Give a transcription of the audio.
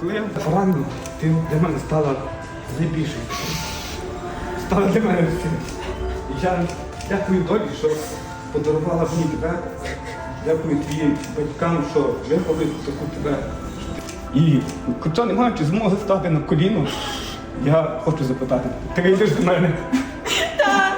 коли я поранений, ти для мене стала найбільшою. Стала для мене всім. І я дякую долі, що подарувала мені тебе. Дякую твоїм батькам, що виховали таку тебе. І хоча не маючи змоги стати на коліно, я хочу запитати, ти йдеш до мене? Так,